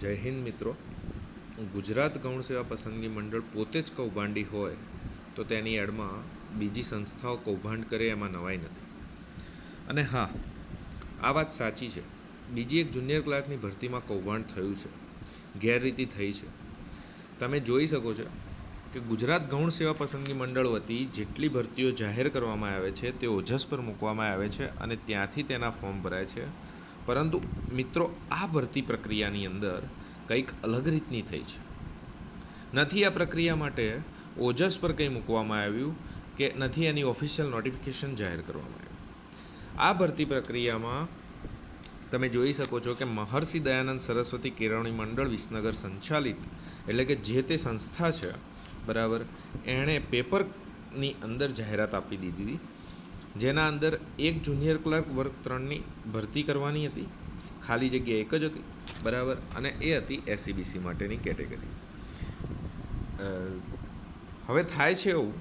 જય હિન્દ મિત્રો. ગુજરાત ગૌણ સેવા પસંદગી મંડળ પોતે જ કૌભાંડી હોય તો તેની એડમાં બીજી સંસ્થાઓ કૌભાંડ કરે એમાં નવાઈ નથી. અને હા, આ વાત સાચી છે. બીજી એક જુનિયર ક્લાર્કની ભરતીમાં કૌભાંડ થયું છે. ગેરરીતિ થઈ છે. તમે જોઈ શકો છો કે ગુજરાત ગૌણ સેવા પસંદગી મંડળ વતી જેટલી ભરતીઓ જાહેર કરવામાં આવે છે તે ઓજસ પર મૂકવામાં આવે છે અને ત્યાંથી તેના ફોર્મ ભરાય છે. પરંતુ મિત્રો, આ ભરતી પ્રક્રિયાની અંદર કંઈક અલગ રીતની થઈ છે. નથી આ પ્રક્રિયા માટે ઓજસ પર કંઈ મૂકવામાં આવ્યું કે નથી એની ઓફિશિયલ નોટિફિકેશન જાહેર કરવામાં આવ્યું? આ ભરતી પ્રક્રિયામાં તમે જોઈ શકો છો કે મહર્ષિ દયાનંદ સરસ્વતી કેળવણી મંડળ વિસનગર સંચાલિત એટલે કે જે તે સંસ્થા છે, બરાબર, એણે પેપરની અંદર જાહેરાત આપી દીધી. હતી જેના અંદર એક જુનિયર ક્લર્ક વર્ગ ત્રણની ભરતી કરવાની હતી. ખાલી જગ્યા એક જ હતી, બરાબર? અને એ હતી એસસીબીસી માટેની કેટેગરી. હવે થાય છે એવું,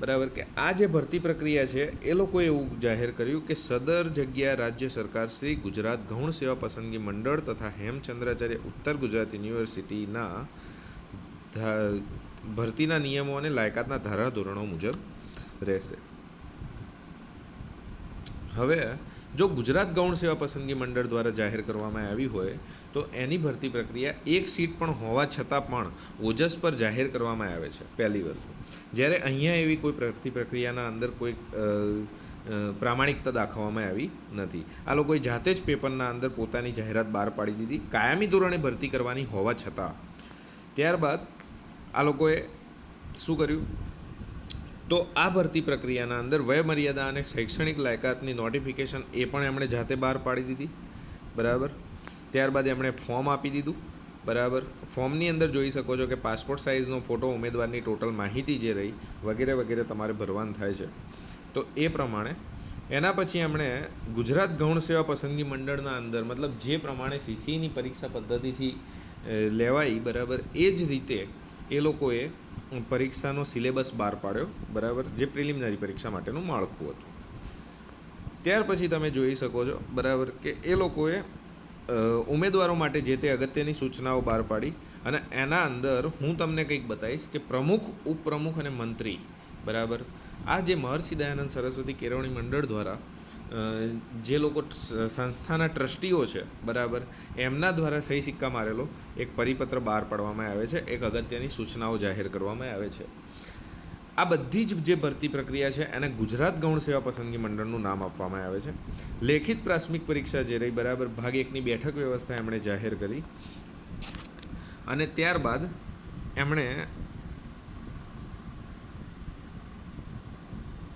બરાબર, કે આ જે ભરતી પ્રક્રિયા છે, એ લોકોએ એવું જાહેર કર્યું કે સદર જગ્યા રાજ્ય સરકાર શ્રી ગુજરાત ગૌણ સેવા પસંદગી મંડળ તથા હેમચંદ્રાચાર્ય ઉત્તર ગુજરાત યુનિવર્સિટીના ભરતીના નિયમો અને લાયકાતના ધારાધોરણો મુજબ રહેશે. હવે જો ગુજરાત ગૌણ સેવા પસંદગી મંડળ દ્વારા જાહેર કરવામાં આવી હોય, તો એની ભરતી પ્રક્રિયા એક સીટ પણ હોવા છતાં પણ ઓજસ પર જાહેર કરવામાં આવે છે પહેલી વસ્તુ. જ્યારે અહીંયા એવી કોઈ ભરતી પ્રક્રિયાના અંદર કોઈ પ્રામાણિકતા દાખવવામાં આવી નથી. આ લોકોએ જાતે જ પેપરના અંદર પોતાની જાહેરાત બહાર પાડી દીધી, કાયમી ધોરણે ભરતી કરવાની હોવા છતાં. ત્યારબાદ આ લોકોએ શું કર્યું? તો આ ભરતી પ્રક્રિયાના અંદર વયમર્યાદા અને શૈક્ષણિક લાયકાતની નોટિફિકેશન એ પણ એમણે જાતે બહાર પાડી દીધી. બરાબર? ત્યારબાદ એમણે ફોર્મ આપી દીધું. બરાબર? ફોર્મની અંદર જોઈ શકો છો કે પાસપોર્ટ સાઇઝનો ફોટો ઉમેદવારની ટોટલ માહિતી જે રહી વગેરે વગેરે તમારે ભરવાનું થાય છે. તો એ પ્રમાણે એના પછી એમણે ગુજરાત ગૌણ સેવા પસંદગી મંડળના અંદર મતલબ જે પ્રમાણે સીસીની પરીક્ષા પદ્ધતિથી લેવાઈ, બરાબર, એ જ રીતે એ લોકોએ પરીક્ષાનો સિલેબસ બહાર પાડ્યો, બરાબર? જે પ્રિલિમિનરી પરીક્ષા માટેનું માળખું હતું. ત્યાર પછી તમે જોઈ શકો છો, બરાબર, કે એ લોકોએ ઉમેદવારો માટે જે તે અગત્યની સૂચનાઓ બહાર પાડી અને એના અંદર હું તમને કંઈક બતાવીશ કે પ્રમુખ, ઉપપ્રમુખ અને મંત્રી, બરાબર? આ જે મહર્ષિ દયાનંદ સરસ્વતી કેળવણી મંડળ દ્વારા જે લોકો સંસ્થાના ટ્રસ્ટીઓ છે, બરાબર, એમના દ્વારા સહી સિક્કા મારેલો, એક પરિપત્ર બહાર પાડવામાં આવે છે, એક અગત્યની સૂચનાઓ જાહેર કરવામાં આવે છે. આ બધી જ જે ભરતી પ્રક્રિયા છે, એને ગુજરાત ગૌણ સેવા પસંદગી મંડળનું નામ આપવામાં આવે છે. લેખિત પ્રાથમિક પરીક્ષા જે રહી, બરાબર, ભાગ એકની બેઠક વ્યવસ્થા એમણે જાહેર કરી. અને ત્યારબાદ એમણે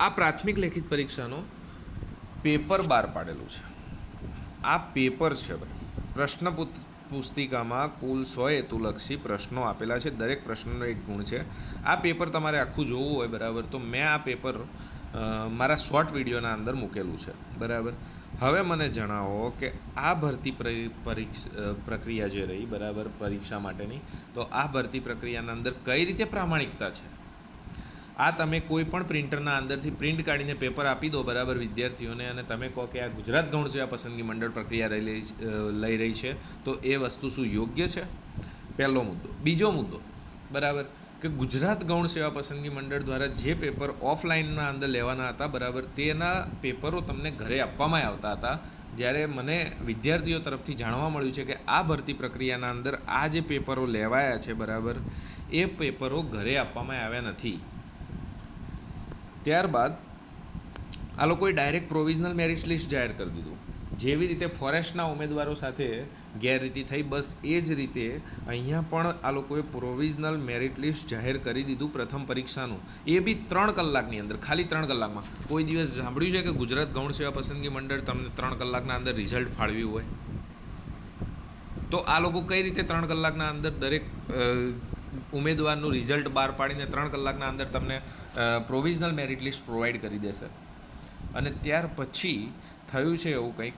આ પ્રાથમિક લેખિત પરીક્ષાનો પેપર બહાર પાડેલું છે. આ પેપર છે ભાઈ. પ્રશ્ન પુસ્તિકામાં કુલ સો હેતુલક્ષી પ્રશ્નો આપેલા છે. દરેક પ્રશ્નનો એક ગુણ છે. આ પેપર તમારે આખું જોવું હોય, બરાબર? તો મેં આ પેપર મારા શોર્ટ વિડીયોના અંદર મૂકેલું છે. બરાબર? હવે મને જણાવો કે આ ભરતી પ્રક્રિયા જે રહી, બરાબર? પરીક્ષા માટેની, તો આ ભરતી પ્રક્રિયાના અંદર કઈ રીતે પ્રામાણિકતા છે? આ તમે કોઈ પણ પ્રિન્ટરના અંદરથી પ્રિન્ટ કાઢીને પેપર આપી દો બરાબર વિદ્યાર્થીઓને અને તમે કહો કે આ ગુજરાત ગૌણ સેવા પસંદગી મંડળ પ્રક્રિયા લઈ રહી છે- તો એ વસ્તુ શું યોગ્ય છે? પહેલો મુદ્દો. બીજો મુદ્દો, બરાબર, કે ગુજરાત ગૌણ સેવા પસંદગી મંડળ દ્વારા જે પેપર ઓફલાઈનના અંદર લેવાના હતા, બરાબર, તેના પેપરો તમને ઘરે આપવામાં આવતા હતા. જ્યારે મને વિદ્યાર્થીઓ તરફથી જાણવા મળ્યું છે કે આ ભરતી પ્રક્રિયાના અંદર આ જે પેપરો લેવાયા છે, બરાબર, એ પેપરો ઘરે આપવામાં આવ્યા નથી. ત્યારબાદ આ લોકોએ ડાયરેક્ટ પ્રોવિઝનલ મેરિટ લિસ્ટ જાહેર કરી દીધું. જેવી રીતે ફોરેસ્ટના ઉમેદવારો સાથે ગેરરીતિ થઈ, બસ એ જ રીતે અહીંયા પણ આ લોકોએ પ્રોવિઝનલ મેરિટ લિસ્ટ જાહેર કરી દીધું પ્રથમ પરીક્ષાનું. એ બી ત્રણ કલાકની અંદર, ખાલી ત્રણ કલાકમાં. કોઈ દિવસ સાંભળ્યું છે કે ગુજરાત ગૌણ સેવા પસંદગી મંડળ તમને ત્રણ કલાકના અંદર રિઝલ્ટ ફાળવ્યું હોય? તો આ લોકો કઈ રીતે ત્રણ કલાકના અંદર દરેક ઉમેદવારનું રિઝલ્ટ બહાર પાડીને ત્રણ કલાકના અંદર તમને પ્રોવિઝનલ મેરિટ લિસ્ટ પ્રોવાઈડ કરી દેશે. અને ત્યાર પછી થયું છે એવું કંઈક,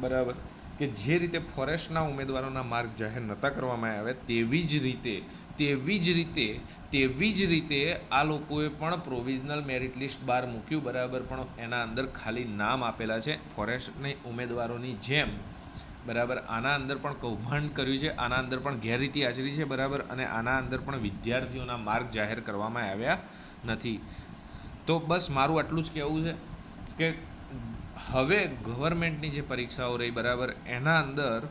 બરાબર? કે જે રીતે ફોરેસ્ટના ઉમેદવારોના માર્ગ જાહેર નહોતા કરવામાં આવે તેવી જ રીતે, તેવી જ રીતે, તેવી જ રીતે આ લોકોએ પણ પ્રોવિઝનલ મેરિટ લિસ્ટ બહાર મૂક્યું, બરાબર? પણ એના અંદર ખાલી નામ આપેલા છે ફોરેસ્ટની ઉમેદવારોની જેમ. બરાબર? આના અંદર પણ કૌભાંડ કર્યું છે, આના અંદર પણ ગેરરીતિ આચરી છે, બરાબર? અને આના અંદર પણ વિદ્યાર્થીઓના માર્ગ જાહેર કરવામાં આવ્યા નથી. તો બસ મારું આટલું જ કહેવું છે કે હવે ગવર્મેન્ટની જે પરીક્ષાઓ રહી, બરાબર? એના અંદર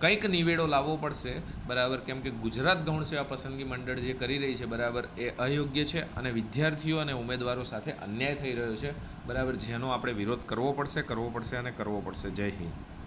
કંઈક નિવેડો લાવવો પડશે, બરાબર? કેમ કે ગુજરાત ગૌણ સેવા પસંદગી મંડળ જે કરી રહી છે, બરાબર? એ અયોગ્ય છે અને વિદ્યાર્થીઓ અને ઉમેદવારો સાથે અન્યાય થઈ રહ્યો છે, બરાબર? જેનો આપણે વિરોધ કરવો પડશે કરવો પડશે અને કરવો પડશે. જય હિન્દ.